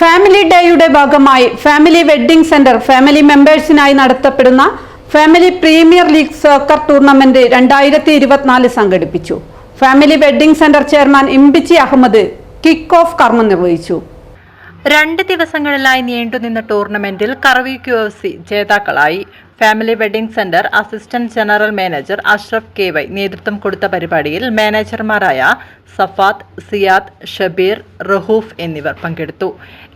Family ഡേയുടെ ഭാഗമായി family wedding centre family മെമ്പേഴ്സിനായി നടത്തപ്പെടുന്ന family premier league soccer tournament രണ്ടായിരത്തി ഇരുപത്തിനാല് സംഘടിപ്പിച്ചു. Family wedding center chairman Imbichi Ahammed kick off കർമ്മം നിർവഹിച്ചു. രണ്ട് ദിവസങ്ങളിലായി നീണ്ടുനിന്ന ടൂർണമെന്റിൽ കറവി ക്യു എഫ് സി ജേതാക്കളായി. Family wedding center assistant general manager Ashraf K Y നേതൃത്വം കൊടുത്ത പരിപാടിയിൽ മാനേജർമാരായ സഫാത്ത് സിയാദ് ഷബീർ റഹൂഫ് എന്നിവർ പങ്കെടുത്തു.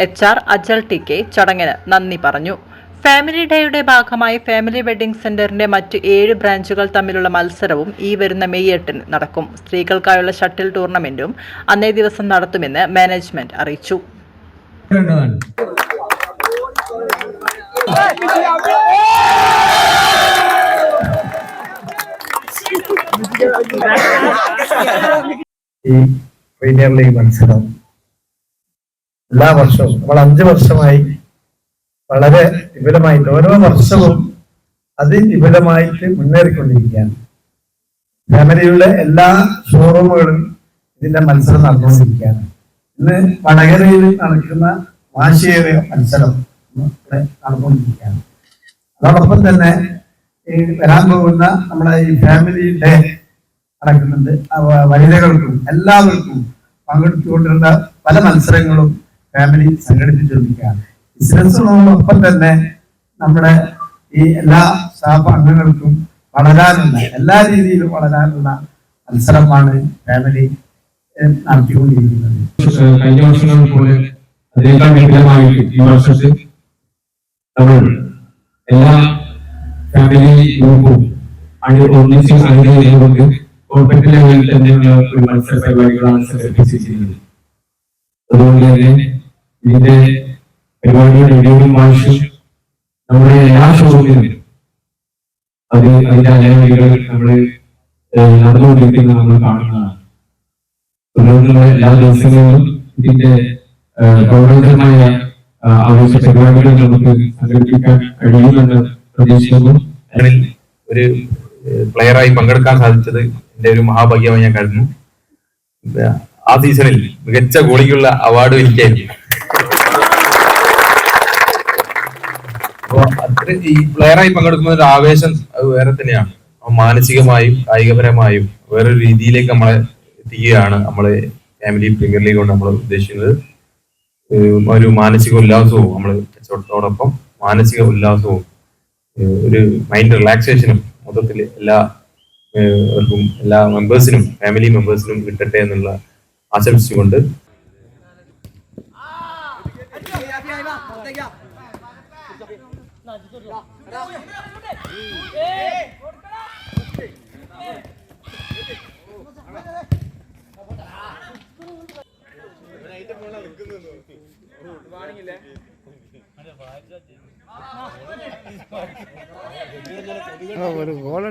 H R Ajal T K ചടങ്ങിന് നന്ദി പറഞ്ഞു. ഫാമിലി ഡേയുടെ ഭാഗമായി ഫാമിലി വെഡിംഗ് സെന്ററിന്റെ മറ്റ് ഏഴ് ബ്രാഞ്ചുകൾ തമ്മിലുള്ള മത്സരവും ഈ വരുന്ന മെയ് എട്ടിന് നടക്കും. സ്ത്രീകൾക്കായുള്ള ഷട്ടിൽ ടൂർണമെന്റും അന്നേ ദിവസം നടത്തുമെന്ന് മാനേജ്മെന്റ് അറിയിച്ചു. വേണ്ടതാണ് മത്സരം എല്ലാ വർഷവും നമ്മൾ അഞ്ചു വർഷമായി വളരെ വിപുലമായിട്ട് ഓരോ വർഷവും അതിവിപുലമായിട്ട് മുന്നേറിക്കൊണ്ടിരിക്കുകയാണ്. ഫാമിലിയുടെ എല്ലാ ഷോറൂമുകളും ഇതിന്റെ മത്സരം നടന്നുകൊണ്ടിരിക്കുകയാണ്. ഇന്ന് വടകരയിൽ നടക്കുന്ന വാശിയേറിയ മത്സരം ഇവിടെ നടന്നുകൊണ്ടിരിക്കുകയാണ്. അതോടൊപ്പം തന്നെ ഈ വരാൻ പോകുന്ന നമ്മുടെ ഈ ഫാമിലി ഡേ നടക്കുന്നുണ്ട്. വനിതകൾക്കും എല്ലാവർക്കും പങ്കെടുത്തുകൊണ്ടുള്ള പല മത്സരങ്ങളും ഫാമിലി സംഘടിപ്പിച്ചിരിക്കുകയാണ് ബിസിനസ്സിനോടൊപ്പം തന്നെ നമ്മുടെ ഈ എല്ലാ സ്റ്റാഫ് അംഗങ്ങൾക്കും വളരാനുള്ള എല്ലാ രീതിയിലും വളരാനുള്ള മത്സരമാണ് ഫാമിലി നടത്തിക്കൊണ്ടിരിക്കുന്നത് കഴിഞ്ഞ വർഷം പോലെ അതിനേക്കാൾ വിപുലമായിട്ട് ഈ വർഷത്തിൽ നമ്മൾ എല്ലാ ഫാമിലി ഗ്രൂപ്പും ഒന്നിച്ച് അണികൊണ്ട് കോർപ്പറേറ്റ് ലെവലിൽ തന്നെയുള്ള ഒരു മത്സര പരിപാടികളാണ് സംഘടിപ്പിച്ചിരിക്കുന്നത് അതുകൊണ്ട് തന്നെ ഇതിന്റെ പരിപാടിയുടെ ഇടയിലും നമ്മുടെ എല്ലാ ഷോറൂമിലും അത് അതിന്റെ അലവലികൾ നമ്മൾ നടന്നുകൊണ്ടിരിക്കുന്നത് നമ്മൾ കാണുന്നതാണ്. തുടർന്നുള്ള എല്ലാ ദിവസങ്ങളിലും ഇതിന്റെ ഗൗരവതരമായ ആവശ്യ പരിപാടികൾ നമുക്ക് സംഘടിപ്പിക്കാൻ കഴിയുമെന്ന് പ്രതീക്ഷിക്കുന്നു. ഒരു പ്ലെയറായി പങ്കെടുക്കാൻ സാധിച്ചത് എന്റെ ഒരു മഹാഭാഗ്യമായി ഞാൻ ഇത് ആ സീസണിൽ മികച്ച ഗോളിക്കുള്ള അവാർഡ് എനിക്കായിരിക്കും അത്ര ഈ പ്ലെയറായി പങ്കെടുക്കുന്ന ഒരു ആവേശം അത് വേറെ തന്നെയാണ്. മാനസികമായും കായികപരമായും വേറൊരു രീതിയിലേക്ക് നമ്മളെ എത്തിക്കുകയാണ് നമ്മൾ ഫാമിലി പ്രീമിയർ ലീഗ് കൊണ്ട് നമ്മൾ ഉദ്ദേശിക്കുന്നത് ഒരു മാനസിക ഉല്ലാസവും നമ്മൾ കച്ചവടത്തോടൊപ്പം മാനസിക ഉല്ലാസവും ഒരു മൈൻഡ് റിലാക്സേഷനും മൊത്തത്തിൽ എല്ലാ ഏഹ് അവർക്കും എല്ലാ മെമ്പേഴ്സിനും ഫാമിലി മെമ്പേഴ്സിനും കിട്ടട്ടെ എന്നുള്ള ആശംസിച്ചുകൊണ്ട് ഒരു ഗോൾ!